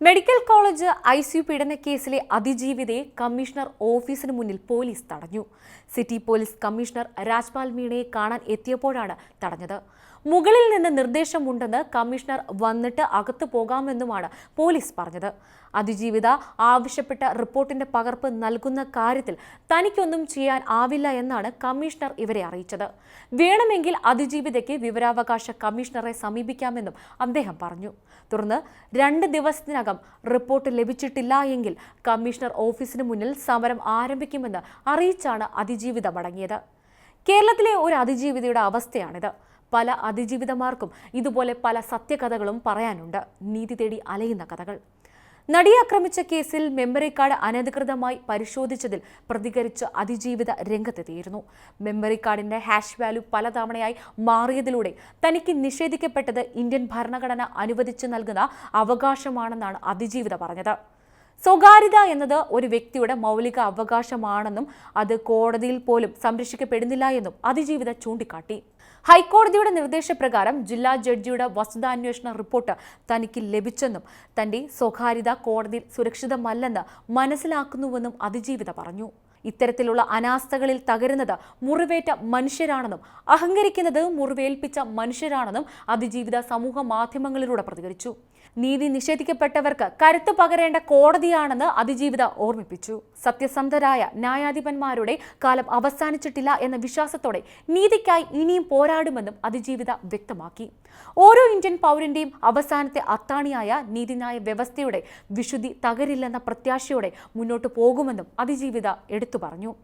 Medical college I C U പീഡനക്കേസിലെ അതിജീവിതയെ commissioner ഓഫീസിന് മുന്നിൽ പോലീസ് തടഞ്ഞു. സിറ്റി പോലീസ് കമ്മീഷണർ രാജ്പാൽ മീണയെ കാണാൻ എത്തിയപ്പോഴാണ് തടഞ്ഞത്. മുകളിൽ നിന്ന് നിർദ്ദേശമുണ്ടെന്ന് കമ്മീഷണർ വന്നിട്ട് അകത്തു പോകാമെന്നുമാണ് പോലീസ് പറഞ്ഞത്. അതിജീവിത ആവശ്യപ്പെട്ട റിപ്പോർട്ടിന്റെ പകർപ്പ് നൽകുന്ന കാര്യത്തിൽ തനിക്കൊന്നും ചെയ്യാൻ ആവില്ല എന്നാണ് കമ്മീഷണർ ഇവരെ അറിയിച്ചത്. വേണമെങ്കിൽ അതിജീവിതയ്ക്ക് വിവരാവകാശ കമ്മീഷണറെ സമീപിക്കാമെന്നും അദ്ദേഹം പറഞ്ഞു. തുടർന്ന് രണ്ട് ദിവസത്തിനകം റിപ്പോർട്ട് ലഭിച്ചിട്ടില്ല എങ്കിൽ കമ്മീഷണർ ഓഫീസിന് മുന്നിൽ സമരം ആരംഭിക്കുമെന്ന് അറിയിച്ചാണ് അതിജീവിത മടങ്ങിയത് കേരളത്തിലെ ഒരു അതിജീവിതയുടെ അവസ്ഥയാണിത്. പല അതിജീവിതമാർക്കും ഇതുപോലെ പല സത്യകഥകളും പറയാനുണ്ട്. നീതി തേടി അലയുന്ന കഥകൾ. നടിയെ ആക്രമിച്ച കേസിൽ മെമ്മറി കാർഡ് അനധികൃതമായി പരിശോധിച്ചതിൽ പ്രതികരിച്ച് അതിജീവിത രംഗത്തെത്തിയിരുന്നു. മെമ്മറി കാർഡിന്റെ ഹാഷ് വാല്യൂ പലതവണയായി മാറിയതിലൂടെ തനിക്ക് നിഷേധിക്കപ്പെട്ടത് ഇന്ത്യൻ ഭരണഘടന അനുവദിച്ചു നൽകുന്ന അവകാശമാണെന്നാണ് അതിജീവിത പറഞ്ഞത്. സ്വകാര്യത എന്നത് ഒരു വ്യക്തിയുടെ മൗലിക അവകാശമാണെന്നും അത് കോടതിയിൽ പോലും സംരക്ഷിക്കപ്പെടുന്നില്ല എന്നും അതിജീവിത ചൂണ്ടിക്കാട്ടി. ഹൈക്കോടതിയുടെ നിർദ്ദേശപ്രകാരം ജില്ലാ ജഡ്ജിയുടെ വസ്തുതാന്വേഷണ റിപ്പോർട്ട് തനിക്ക് ലഭിച്ചെന്നും തന്റെ സ്വകാര്യത കോടതിയിൽ സുരക്ഷിതമല്ലെന്ന് മനസ്സിലാക്കുന്നുവെന്നും അതിജീവിത പറഞ്ഞു. ഇത്തരത്തിലുള്ള അനാസ്ഥകളിൽ തകരുന്നത് മുറിവേറ്റ മനുഷ്യരാണെന്നും അഹങ്കരിക്കുന്നത് മുറിവേൽപ്പിച്ച മനുഷ്യരാണെന്നും അതിജീവിത സമൂഹ മാധ്യമങ്ങളിലൂടെ പ്രതികരിച്ചു. നീതി നിഷേധിക്കപ്പെട്ടവർക്ക് കരുത്തു പകരേണ്ട കോടതിയാണെന്ന് അതിജീവിത ഓർമ്മിപ്പിച്ചു. സത്യസന്ധരായ ന്യായാധിപന്മാരുടെ കാലം അവസാനിച്ചിട്ടില്ല എന്ന വിശ്വാസത്തോടെ നീതിക്കായി ഇനിയും പോരാടുമെന്നും അതിജീവിത വ്യക്തമാക്കി. ഓരോ ഇന്ത്യൻ പൗരന്റെയും അവസാനത്തെ അത്താണിയായ നീതിന്യായ വ്യവസ്ഥയുടെ വിശുദ്ധി തകരില്ലെന്ന പ്രത്യാശയോടെ മുന്നോട്ടു പോകുമെന്നും അതിജീവിത എടുത്തു പറഞ്ഞു.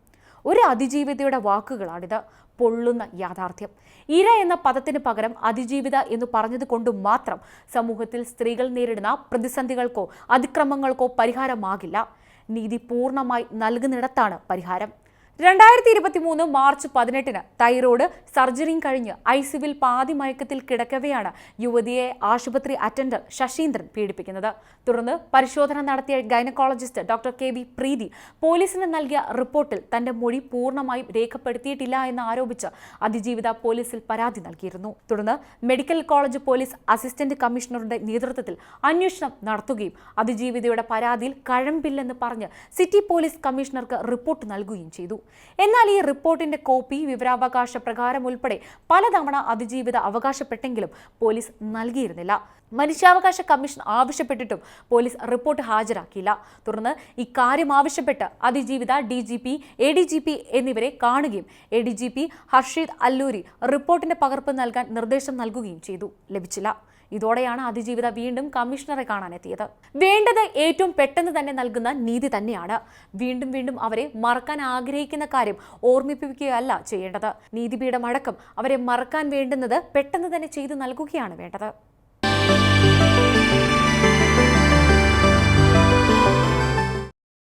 ഒരു അതിജീവിതയുടെ വാക്കുകളാണിത്. പൊള്ളുന്ന യാഥാർത്ഥ്യം. ഇര എന്ന പദത്തിന് പകരം അതിജീവിത എന്ന് പറഞ്ഞത് കൊണ്ട് മാത്രം സമൂഹത്തിൽ സ്ത്രീകൾ നേരിടുന്ന പ്രതിസന്ധികൾക്കോ അതിക്രമങ്ങൾക്കോ പരിഹാരമാകില്ല. നീതി പൂർണമായി നൽകുന്നിടത്താണ് പരിഹാരം. രണ്ടായിരത്തി ഇരുപത്തി മൂന്ന് മാർച്ച് പതിനെട്ടിന് തൈറോയ്ഡ് സർജറിയും കഴിഞ്ഞ് ഐ സിവിൽ പാതി മയക്കത്തിൽ കിടക്കവെയാണ് യുവതിയെ ആശുപത്രി അറ്റൻഡർ ശശീന്ദ്രൻ പീഡിപ്പിക്കുന്നത്. തുടർന്ന് പരിശോധന നടത്തിയ gynaecologist doctor K V Preethi പോലീസിന് നൽകിയ റിപ്പോർട്ടിൽ തന്റെ മൊഴി പൂർണമായും രേഖപ്പെടുത്തിയിട്ടില്ല എന്ന് ആരോപിച്ച് അതിജീവിത പോലീസിൽ പരാതി നൽകിയിരുന്നു. തുടർന്ന് മെഡിക്കൽ കോളേജ് പോലീസ് അസിസ്റ്റന്റ് കമ്മീഷണറുടെ നേതൃത്വത്തിൽ അന്വേഷണം നടത്തുകയും അതിജീവിതയുടെ പരാതിയിൽ കഴമ്പില്ലെന്ന് പറഞ്ഞ് സിറ്റി പോലീസ് കമ്മീഷണർക്ക് റിപ്പോർട്ട് നൽകുകയും ചെയ്തു. എന്നാൽ ഈ റിപ്പോർട്ടിന്റെ കോപ്പി വിവരാവകാശ പ്രകാരം ഉൾപ്പെടെ പലതവണ അതിജീവിത അവകാശപ്പെട്ടെങ്കിലും പോലീസ് നൽകിയിരുന്നില്ല. മനുഷ്യാവകാശ കമ്മീഷൻ ആവശ്യപ്പെട്ടിട്ടും പോലീസ് റിപ്പോർട്ട് ഹാജരാക്കിയില്ല. തുടർന്ന് ഇക്കാര്യം ആവശ്യപ്പെട്ട് അതിജീവിത D G P A D G P എന്നിവരെ കാണുകയും A D G P Harshid Alluri റിപ്പോർട്ടിന്റെ പകർപ്പ് നൽകാൻ നിർദ്ദേശം നൽകുകയും ചെയ്തു. ലഭിച്ചില്ല. ഇതോടെയാണ് അതിജീവിത വീണ്ടും കമ്മീഷണറെ കാണാനെത്തിയത്. വേണ്ടത് ഏറ്റവും പെട്ടെന്ന് തന്നെ നൽകുന്ന നീതി തന്നെയാണ്. വീണ്ടും വീണ്ടും അവരെ മറക്കാൻ ആഗ്രഹിക്കുന്ന കാര്യം ഓർമ്മിപ്പിക്കുകയല്ല ചെയ്യേണ്ടത്. നീതിപീഠമടക്കം അവരെ മറക്കാൻ വേണ്ടുന്നത് പെട്ടെന്ന് തന്നെ ചെയ്തു നൽകുകയാണ് വേണ്ടത്.